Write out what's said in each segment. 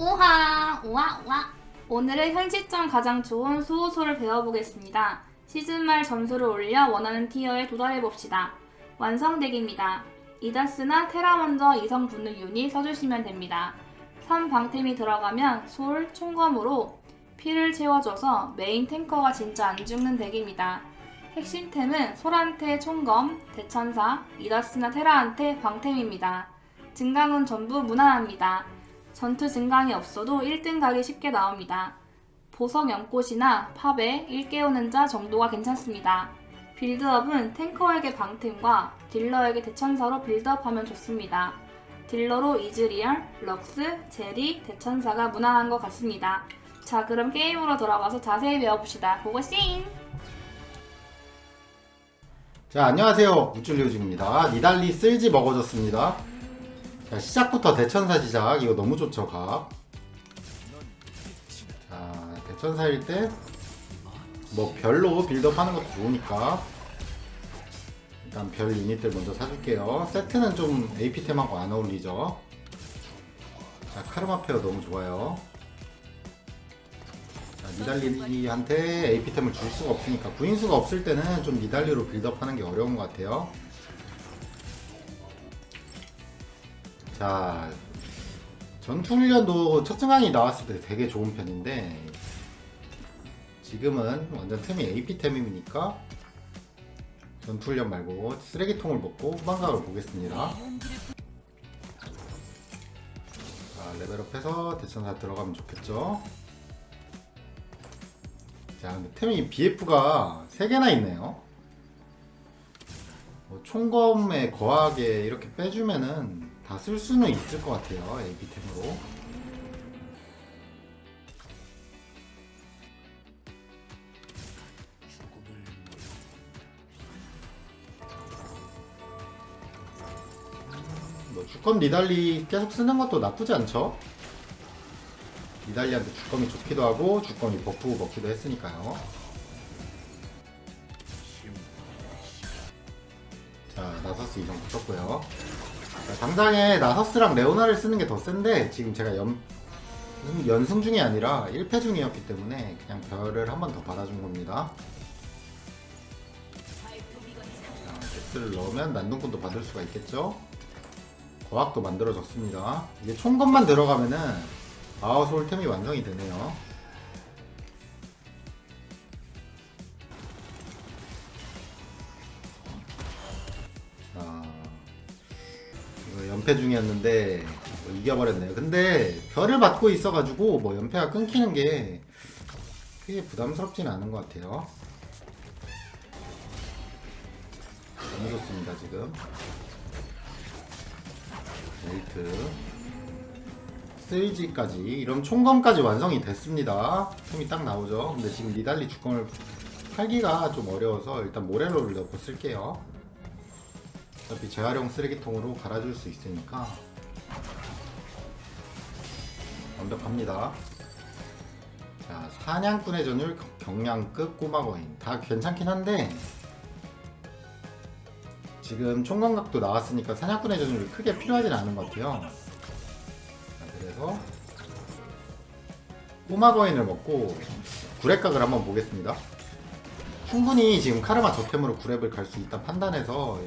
우하 우와 우와 오늘은 현 시점 가장 좋은 수호소를 배워보겠습니다. 시즌 말 점수를 올려 원하는 티어에 도달해봅시다. 완성덱입니다. 이다스나 테라 먼저 이성 분노 유닛 써주시면 됩니다. 3방템이 들어가면 솔, 총검으로 피를 채워줘서 메인 탱커가 진짜 안 죽는 덱입니다. 핵심템은 솔한테 총검, 대천사, 이다스나 테라한테 방템입니다. 증강은 전부 무난합니다. 전투 증강이 없어도 1등 가기 쉽게 나옵니다. 보석 연꽃이나 팝에 1깨우는 자 정도가 괜찮습니다. 빌드업은 탱커에게 방템과 딜러에게 대천사로 빌드업하면 좋습니다. 딜러로 이즈리얼, 럭스, 제리, 대천사가 무난한 것 같습니다. 자 그럼 게임으로 돌아가서 자세히 배워봅시다. 고고싱! 자 안녕하세요 우쭐리우즈입니다 니달리 쓸지 먹어줬습니다 자 시작부터 대천사 시작 이거 너무 좋죠 각. 자 대천사일 때 뭐 별로 빌드업 하는 것도 좋으니까 일단 별 유닛들 먼저 사줄게요 세트는 좀 AP템하고 안 어울리죠 자 카르마 페어 너무 좋아요 자, 니달리한테 AP템을 줄 수가 없으니까 구인수가 없을 때는 좀 니달리로 빌드업 하는 게 어려운 것 같아요. 자, 전투훈련도 첫 증강이 나왔을 때 되게 좋은 편인데 지금은 완전 템이 AP템이니까 전투훈련 말고 쓰레기통을 먹고 후반각을 보겠습니다. 자, 레벨업해서 대천사 들어가면 좋겠죠. 자, 근데 템이 BF가 3개나 있네요. 뭐 총검에 거하게 이렇게 빼주면은 다 쓸 수는 있을 것 같아요. AP템으로. 뭐 주검 니달리 계속 쓰는 것도 나쁘지 않죠? 이달리한테 주검이 좋기도 하고 주검이 버프 먹기도 했으니까요. 자 나서스 이정 붙였고요. 자, 당장에 나서스랑 레오나를 쓰는 게 더 센데 지금 제가 연, 연승 중이 아니라 1패 중이었기 때문에 그냥 별을 한 번 더 받아준 겁니다. 자, X를 넣으면 난동꾼도 받을 수가 있겠죠? 거학도 만들어졌습니다. 이게 총검만 들어가면은 아우 서울템이 완성이 되네요. 연패 중이었는데 뭐 이겨버렸네요. 근데 별을 받고 있어가지고 뭐 연패가 끊기는 게 크게 부담스럽지는 않은 것 같아요. 너무 좋습니다 지금. 레이트. 스테이지까지 이런 총검까지 완성이 됐습니다. 템이 딱 나오죠. 근데 지금 니달리 주검을 팔기가 좀 어려워서 일단 모렐로를 넣고 쓸게요. 어차피 재활용 쓰레기통으로 갈아줄 수 있으니까 완벽합니다. 자 사냥꾼의 전율 경량급 꼬마거인 다 괜찮긴 한데 지금 총검각도 나왔으니까 사냥꾼의 전율이 크게 필요하진 않은 것 같아요. 그래서 꼬마 거인을 먹고 구랩각을 한번 보겠습니다. 충분히 지금 카르마 저템으로 구랩을 갈 수 있다 판단해서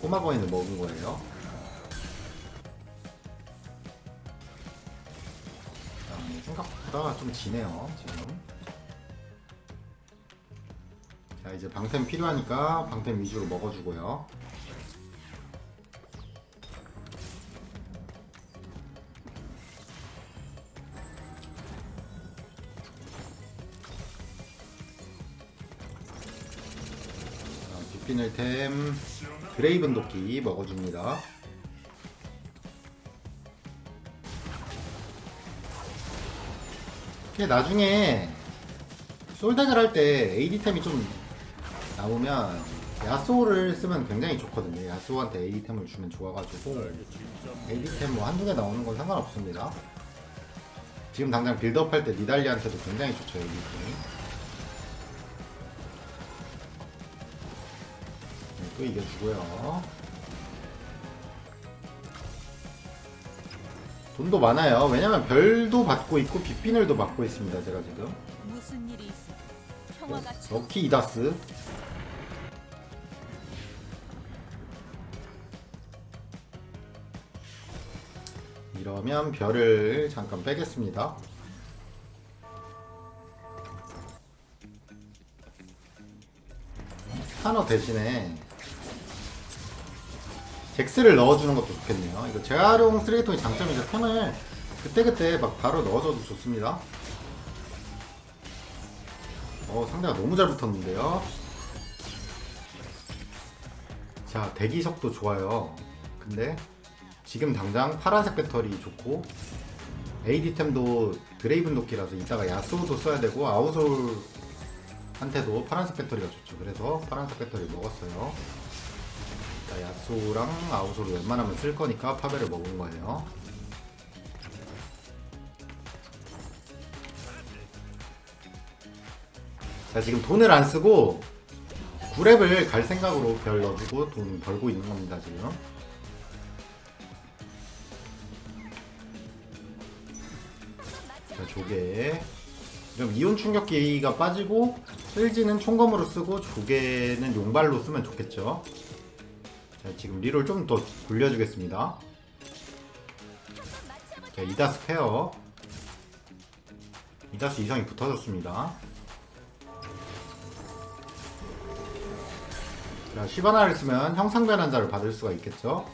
꼬마 거인을 먹은 거예요. 자, 생각보다 좀 지네요 지금. 자 이제 방템 필요하니까 방템 위주로 먹어주고요. 자, 빗비늘템 그레이븐 도끼 먹어줍니다. 이게 나중에 솔덱을 할 때 AD템이 좀 나오면 야소를 쓰면 굉장히 좋거든요. 야소한테 AD템을 주면 좋아가지고 AD템 뭐 한두 개 나오는 건 상관없습니다. 지금 당장 빌드업 할 때 니달리한테도 굉장히 좋죠, AD템이. 또 이겨주고요. 돈도 많아요. 왜냐면 별도 받고 있고 빅비늘도 받고 있습니다. 제가 지금. 무슨 일이 있어? 평화가 럭키 이다스. 이러면 별을 잠깐 빼겠습니다. 스타너 대신에 잭스를 넣어주는 것도 좋겠네요. 이거 재활용 쓰레기통의 장점이죠. 템을 그때그때 막 바로 넣어줘도 좋습니다. 어, 상대가 너무 잘 붙었는데요. 자, 대기 속도 좋아요. 근데 지금 당장 파란색 배터리 좋고 AD템도 드레이븐 도끼라서 이따가 야스오도 써야 되고 아우솔한테도 파란색 배터리가 좋죠. 그래서 파란색 배터리 먹었어요. 자, 야스오랑 아우솔을 웬만하면 쓸 거니까 파벨을 먹은 거예요. 자 지금 돈을 안 쓰고 9랩을 갈 생각으로 별 넣어주고 돈 벌고 있는 겁니다 지금. 자 조개. 그럼 이온 충격기가 빠지고 쓸지는 총검으로 쓰고 조개는 용발로 쓰면 좋겠죠 자 지금 리롤 좀더 돌려주겠습니다 자 이다스 페어 이다스 이상이 붙어졌습니다 자, 시바나를 쓰면 형상 변환자를 받을 수가 있겠죠.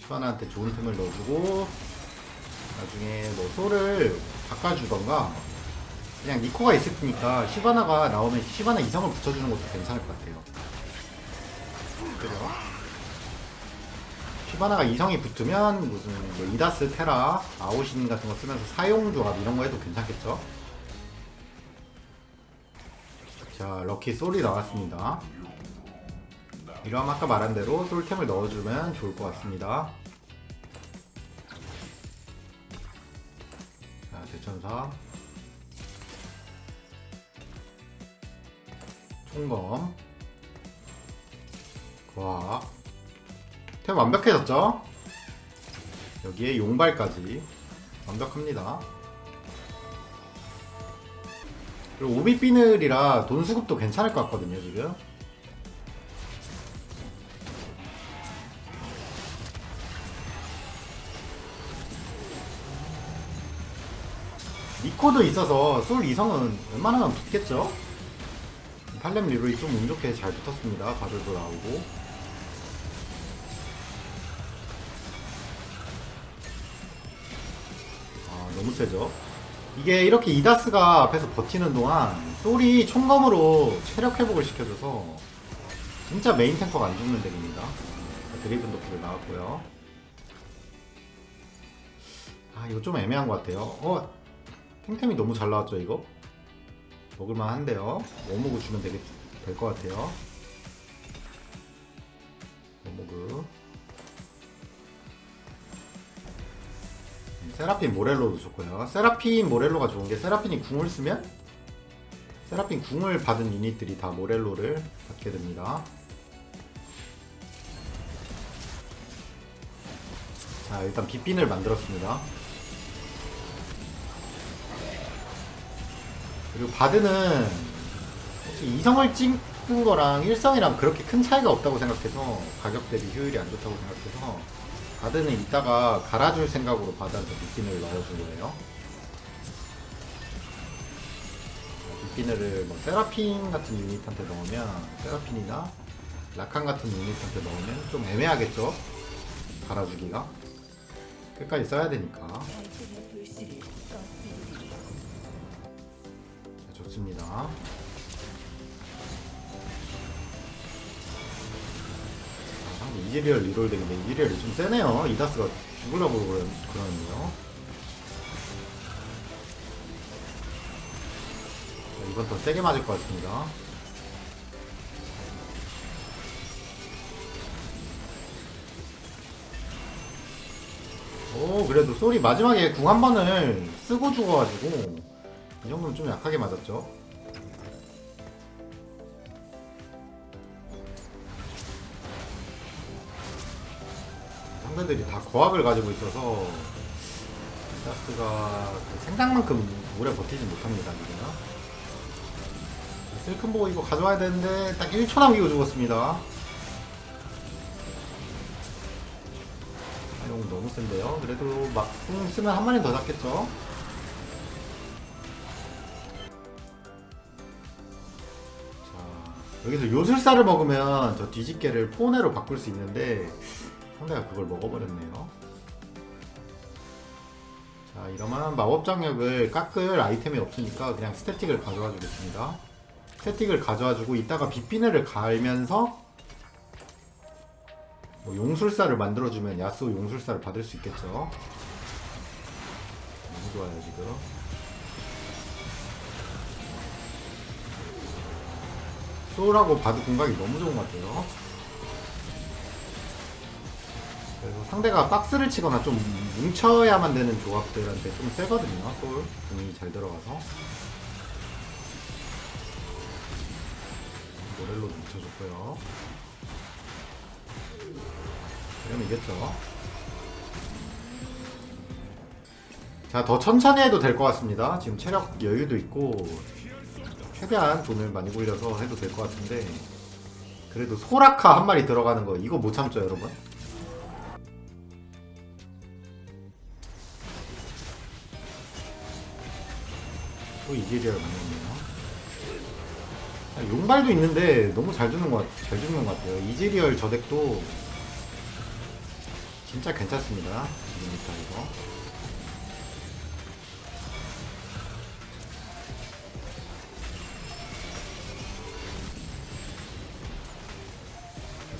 시바나한테 좋은 템을 넣어주고 나중에 뭐 소를 바꿔주던가 그냥 니코가 있으니까 시바나가 나오면 시바나 이성을 붙여주는 것도 괜찮을 것 같아요. 그죠? 시바나가 이성이 붙으면 무슨 뭐 이다스 테라 아오신 같은 거 쓰면서 사용 조합 이런 거 해도 괜찮겠죠? 자 럭키 솔이 나왔습니다. 이러면 아까 말한 대로 솔템을 넣어주면 좋을 것 같습니다. 자, 대천사. 총검. 과학. 템 완벽해졌죠? 여기에 용발까지. 완벽합니다. 그리고 오비비늘이라 돈 수급도 괜찮을 것 같거든요, 지금. 니코도 있어서 솔 이성은 웬만하면 붙겠죠? 팔렘 리로이 좀 운 좋게 잘 붙었습니다. 바들도 나오고. 너무 세죠? 이게 이렇게 이다스가 앞에서 버티는 동안 솔이 총검으로 체력 회복을 시켜줘서 진짜 메인 탱커가 안 죽는 덱입니다. 드리븐 도끼를 나왔고요. 아, 이거 좀 애매한 것 같아요. 어, 탱템이 너무 잘 나왔죠 이거? 먹을만 한데요 워모그 주면 되게 될 것 같아요 워모그 세라핀 모렐로도 좋고요. 세라핀 모렐로가 좋은 게 세라핀이 궁을 쓰면 세라핀 궁을 받은 유닛들이 다 모렐로를 받게 됩니다. 자 일단 빗빈을 만들었습니다. 그리고 바드는 이성을 찍은 거랑 일성이랑 그렇게 큰 차이가 없다고 생각해서 가격 대비 효율이 안 좋다고 생각해서 바드는 이따가 갈아줄 생각으로 바드한테 빅비늘을 넣어준 거예요. 빅비늘을 뭐 세라핀 같은 유닛한테 넣으면 세라핀이나 라칸 같은 유닛한테 넣으면 좀 애매하겠죠? 갈아주기가 끝까지 써야 되니까. 좋습니다. 이즈리얼 리롤 되는데 이즈리얼이 좀 세네요. 이다스가 죽으려고 그러- 그러는데요. 자, 이건 더 세게 맞을 것 같습니다. 오 그래도 소리 마지막에 궁 한 번을 쓰고 죽어가지고 이 정도면 좀 약하게 맞았죠. 상대들이 다 거학을 가지고 있어서 이다스가 그 생각만큼 오래 버티지 못합니다 지금 슬큰보 이거 가져와야 되는데 딱 1초 남기고 죽었습니다. 이용 너무 센데요. 그래도 막궁 쓰면 한 마리 더 잡겠죠? 자 여기서 요술사를 먹으면 저 뒤집개를 포네로 바꿀 수 있는데 상대가 그걸 먹어버렸네요. 자 이러면 마법 장력을 깎을 아이템이 없으니까 그냥 스태틱을 가져와 주겠습니다. 스태틱을 가져와 주고 이따가 빗비늘을 갈면서 뭐 용술사를 만들어주면 야스오 용술사를 받을 수 있겠죠. 너무 좋아요 지금. 소울하고 바드 공각이 너무 좋은 것 같아요 상대가 박스를 치거나 좀 뭉쳐야만 되는 조합들한테 좀 세거든요. 소울 공이 잘 들어가서. 모렐로 뭉쳐줬고요. 이러면 이겼죠. 자 더 천천히 해도 될 것 같습니다. 지금 체력 여유도 있고 최대한 돈을 많이 굴려서 해도 될 것 같은데 그래도 소라카 한 마리 들어가는 거 이거 못 참죠 여러분 또 이지리얼 만났네요. 아, 용발도 있는데 너무 잘 주는 것, 같- 잘 주는 것 같아요. 이지리얼 저 덱도 진짜 괜찮습니다. 지금부터 이거.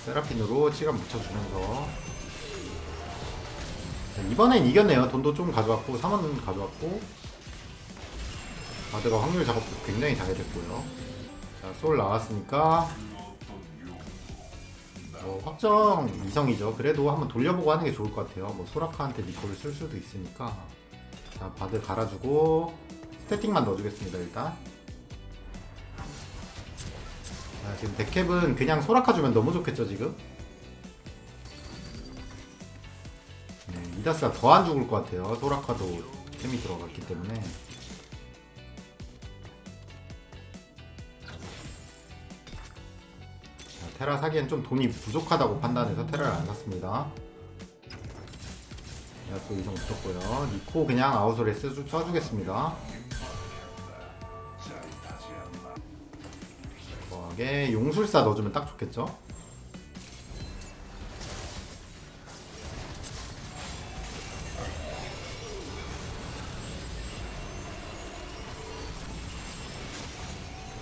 세라핀으로 치감 묻혀주면서. 자, 이번엔 이겼네요. 돈도 좀 가져왔고 3원 가져왔고 바드가 확률 작업도 굉장히 잘해줬고요. 자 소울 나왔으니까 뭐 확정 이성이죠. 그래도 한번 돌려보고 하는 게 좋을 것 같아요. 뭐 소라카한테 니코를 쓸 수도 있으니까. 자 바드 갈아주고 스태틱만 넣어주겠습니다 일단. 자, 지금 데캡은 그냥 소라카 주면 너무 좋겠죠 지금? 네, 이다스가 더 안 죽을 것 같아요. 소라카도 템이 들어갔기 때문에 테라 사기엔 좀 돈이 부족하다고 판단해서 테라를 안 샀습니다 야수 이성 붙었고요 니코 그냥 아웃솔에 써주, 써주겠습니다 거하게 용술사 넣어주면 딱 좋겠죠?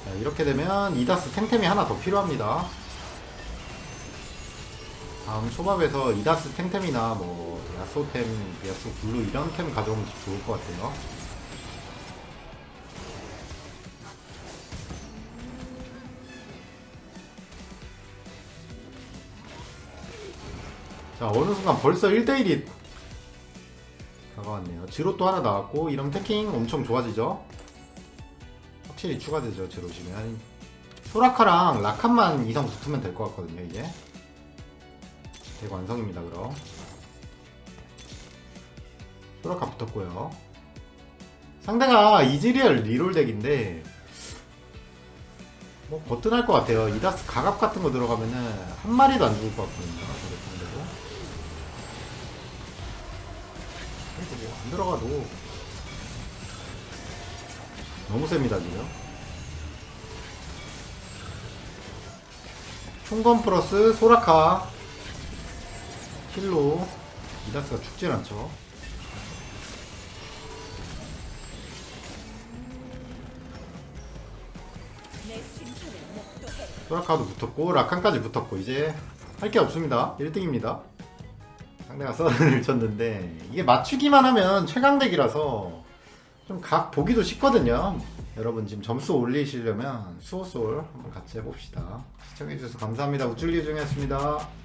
자, 이렇게 되면 이다스 탱템이 하나 더 필요합니다. 다음 초밥에서 이다스 탱템이나 뭐 야소템, 야소 블루 이런 템 가져오면 좋을 것 같아요. 자 어느 순간 벌써 1대1이 다가왔네요. 지롯도 하나 나왔고 이러면 태킹 엄청 좋아지죠? 확실히 추가되죠 지롯이면 소라카랑 라칸만 이상 붙으면 될 것 같거든요 이제 대완성입니다 그럼. 소라카 붙었고요. 상대가 이즈리얼 리롤 덱인데 뭐 거뜬할 것 같아요. 이다스 가갑 같은 거 들어가면은 한 마리도 안 죽을 것 같거든요 상대도 그래도 뭐안 들어가도 너무 셉니다 지금. 총검 플러스 소라카 힐로 이다스가 죽질 않죠. 소라카도 붙었고 라칸까지 붙었고 이제 할 게 없습니다. 1등입니다. 상대가 썬을 쳤는데 이게 맞추기만 하면 최강덱이라서 좀 각 보기도 쉽거든요. 여러분 지금 점수 올리시려면 수호솔 한번 같이 해봅시다. 시청해주셔서 감사합니다. 우쭐리 중이었습니다